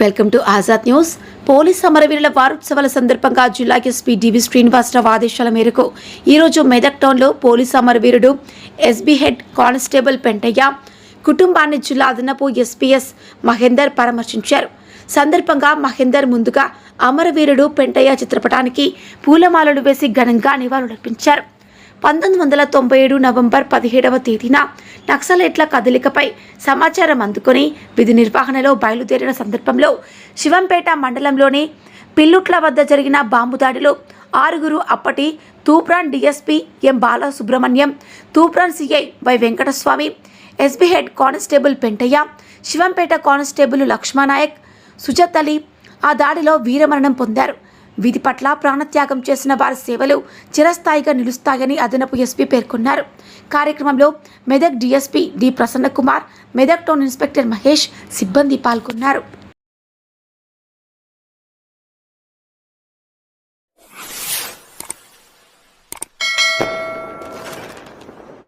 Welcome to Azad news. Police అమరవీరుల వారోత్సవాల సందర్భంగా జిల్లా ఎస్పీ డివి శ్రీనివాసరావు ఆదేశాల మేరకు ఈరోజు మెదక్ టౌన్లో పోలీస్ అమరవీరుడు ఎస్బీ హెడ్ కానిస్టేబుల్ పెంటయ్య కుటుంబాన్ని జిల్లా అదనపు ఎస్పీఎస్ మహేందర్ పరామర్శించారు. సందర్భంగా మహేందర్ ముందుగా అమరవీరుడు పెంటయ్య చిత్రపటానికి పూలమాలలు వేసి ఘనంగా నివాళులర్పించారు. పంతొమ్మిది వందల తొంభై ఏడు నవంబర్ పదిహేడవ తేదీన నక్సలైట్ల కదలికపై సమాచారం అందుకొని విధి నిర్వహణలో బయలుదేరిన సందర్భంలో శివంపేట మండలంలోని పిల్లుట్ల వద్ద జరిగిన బాంబు దాడిలో ఆరుగురు అప్పటి Toopran DSP M Balasubrahmanyam Toopran CI Y Venkataswamy SB head constable Pentaiah Shivampet constable Lakshmanayak Sujath Ali ఆ దాడిలో వీరమరణం పొందారు. వీధి పట్ల ప్రాణత్యాగం చేసిన వారి సేవలు చిరస్థాయిగా నిలుస్తాయని అదనపు ఎస్పీ పేర్కొన్నారు. కార్యక్రమంలో Medak DSP D Prasannakumar Medak town inspector Mahesh సిబ్బంది పాల్గొన్నారు.